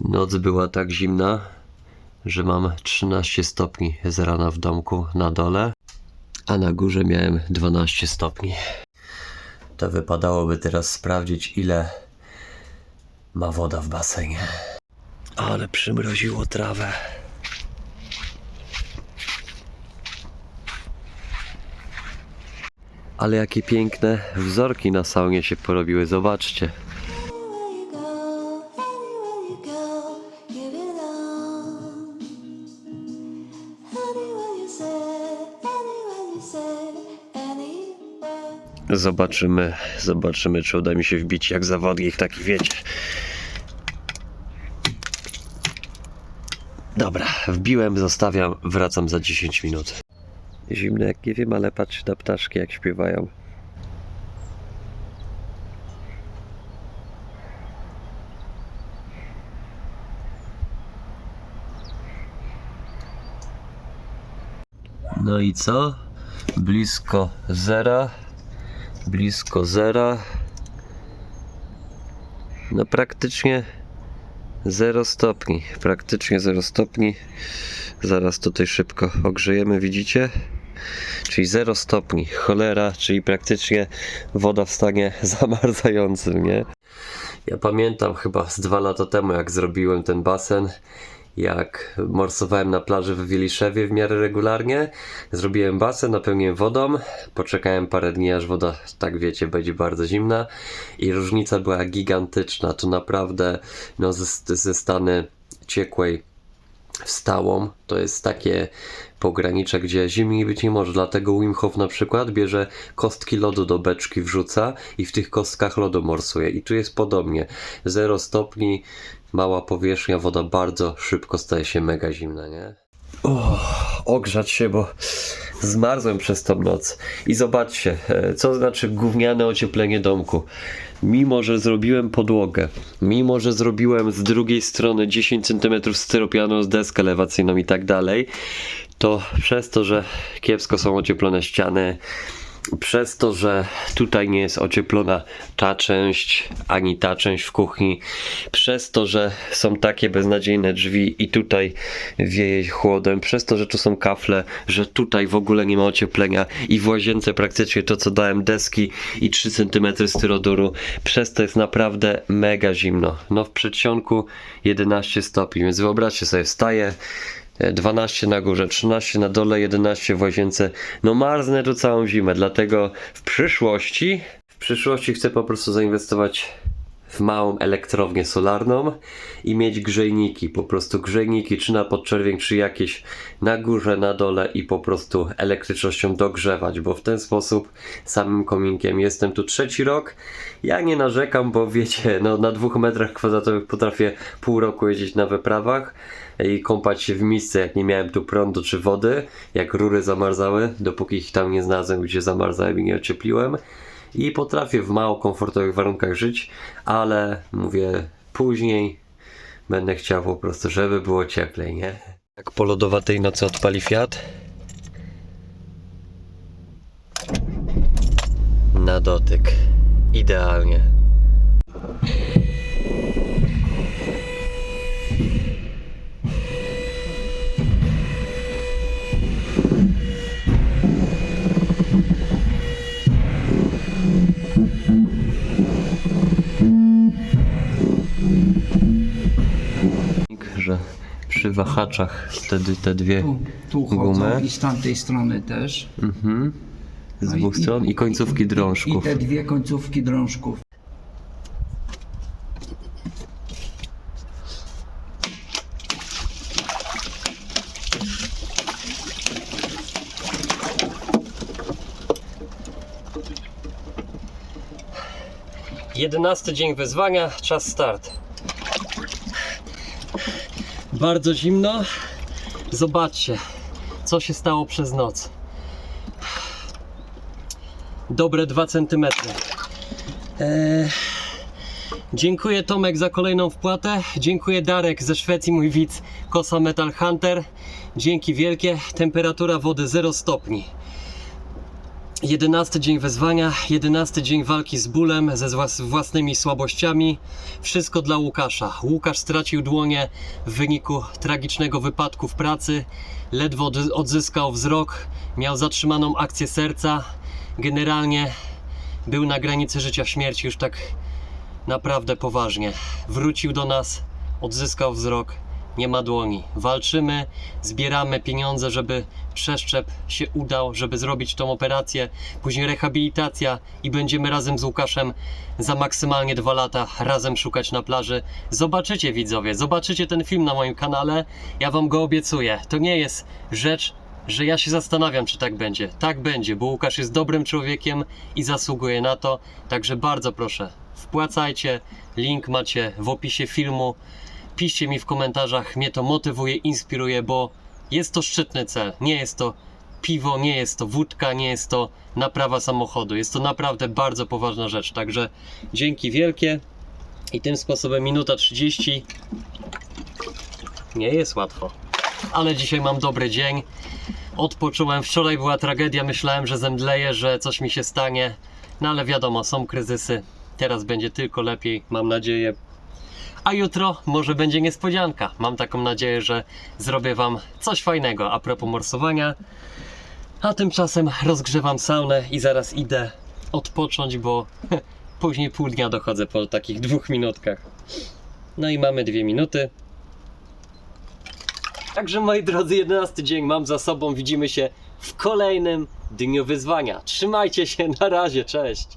Noc była tak zimna, że mam 13 stopni z rana w domku na dole, a na górze miałem 12 stopni. To wypadałoby teraz sprawdzić, ile ma woda w basenie. Ale przymroziło trawę. Ale jakie piękne wzorki na saunie się porobiły, zobaczcie. Zobaczymy, zobaczymy, czy uda mi się wbić jak zawodnik, taki wiecie. Dobra, wbiłem, zostawiam, wracam za 10 minut. Zimne jak nie wiem, ale patrz na ptaszki jak śpiewają. No i co? Blisko zera. Blisko zera. No praktycznie 0 stopni. Praktycznie 0 stopni. Zaraz tutaj szybko ogrzejemy, widzicie? Czyli 0 stopni. Cholera, czyli praktycznie woda w stanie zamarzającym, nie? Ja pamiętam chyba z dwa lata temu, jak zrobiłem ten basen, jak morsowałem na plaży w Wiliszewie w miarę regularnie. Zrobiłem basen, napełniłem wodą, poczekałem parę dni, aż woda, tak wiecie, będzie bardzo zimna i różnica była gigantyczna. To naprawdę, no, ze, ze stany ciekłej w stałą. To jest takie pogranicze, gdzie zimniej być nie może. Dlatego Wim Hof na przykład bierze kostki lodu do beczki, wrzuca i w tych kostkach lodu morsuje. I tu jest podobnie. 0 stopni, mała powierzchnia, woda bardzo szybko staje się mega zimna, nie? Ogrzać się, bo zmarzłem przez tą noc. I zobaczcie, e, co znaczy gówniane ocieplenie domku. Mimo, że zrobiłem podłogę, mimo, że zrobiłem z drugiej strony 10 cm styropianu z deskę elewacyjną i tak dalej, to przez to, że kiepsko są ocieplone ściany, przez to, że tutaj nie jest ocieplona ta część, ani ta część w kuchni, przez to, że są takie beznadziejne drzwi i tutaj wieje chłodem, przez to, że tu są kafle, że tutaj w ogóle nie ma ocieplenia i w łazience praktycznie to, co dałem deski i 3 cm styroduru, przez to jest naprawdę mega zimno. No w przedsionku 11 stopni, więc wyobraźcie sobie, wstaję, 12 na górze, 13 na dole, 11 w łazience. No marznę tu całą zimę, dlatego w przyszłości, w przyszłości chcę po prostu zainwestować w małą elektrownię solarną i mieć grzejniki, po prostu grzejniki, czy na podczerwień, czy jakieś na górze, na dole i po prostu elektrycznością dogrzewać, bo w ten sposób samym kominkiem jestem tu trzeci rok. Ja nie narzekam, bo wiecie, no na dwóch metrach kwadratowych potrafię pół roku jeździć na wyprawach i kąpać się w misce, jak nie miałem tu prądu czy wody, jak rury zamarzały, dopóki ich tam nie znalazłem, gdzie zamarzałem i nie ociepliłem. I potrafię w mało komfortowych warunkach żyć, ale mówię, później będę chciał po prostu, żeby było cieplej, nie? Jak po lodowatej nocy odpali Fiat. Na dotyk. Idealnie. Przy wahaczach wtedy te dwie Tu, tu chodzą i z tamtej strony też. z No i- dwóch stron i końcówki I drążków. te dwie końcówki drążków. Jedenasty dzień wyzwania, czas start. Bardzo zimno. Zobaczcie, co się stało przez noc. Dobre 2 cm. Eee, dziękuję Tomek za kolejną wpłatę. Dziękuję Darek ze Szwecji, mój widz Kosa Metal Hunter. Dzięki wielkie. Temperatura wody 0 stopni. Jedenasty dzień wezwania, jedenasty dzień walki z bólem, ze włas- własnymi słabościami. Wszystko dla Łukasza. Łukasz stracił dłonie w wyniku tragicznego wypadku w pracy. Ledwo od- odzyskał wzrok, miał zatrzymaną akcję serca. Generalnie był na granicy życia śmierci już tak naprawdę poważnie. Wrócił do nas, odzyskał wzrok, nie ma dłoni. Walczymy, zbieramy pieniądze, żeby przeszczep się udał, żeby zrobić tą operację, później rehabilitacja i będziemy razem z Łukaszem za maksymalnie dwa lata razem szukać na plaży. Zobaczycie widzowie, zobaczycie ten film na moim kanale, ja wam go obiecuję. To nie jest rzecz, że ja się zastanawiam, czy tak będzie. Tak będzie, bo Łukasz jest dobrym człowiekiem i zasługuje na to, także bardzo proszę, wpłacajcie, link macie w opisie filmu. Piszcie mi w komentarzach, mnie to motywuje, inspiruje, bo jest to szczytny cel. Nie jest to piwo, nie jest to wódka, nie jest to naprawa samochodu. Jest to naprawdę bardzo poważna rzecz. Także dzięki wielkie. I tym sposobem minuta 30. Nie jest łatwo. Ale dzisiaj mam dobry dzień. Odpocząłem. Wczoraj była tragedia. Myślałem, że zemdleję, że coś mi się stanie. No ale wiadomo, są kryzysy. Teraz będzie tylko lepiej, mam nadzieję. A jutro może będzie niespodzianka. Mam taką nadzieję, że zrobię Wam coś fajnego a propos morsowania. A tymczasem rozgrzewam saunę i zaraz idę odpocząć, bo później pół dnia dochodzę po takich dwóch minutkach. No i mamy dwie minuty. Także moi drodzy, 11 dzień mam za sobą. Widzimy się w kolejnym dniu wyzwania. Trzymajcie się, na razie, cześć.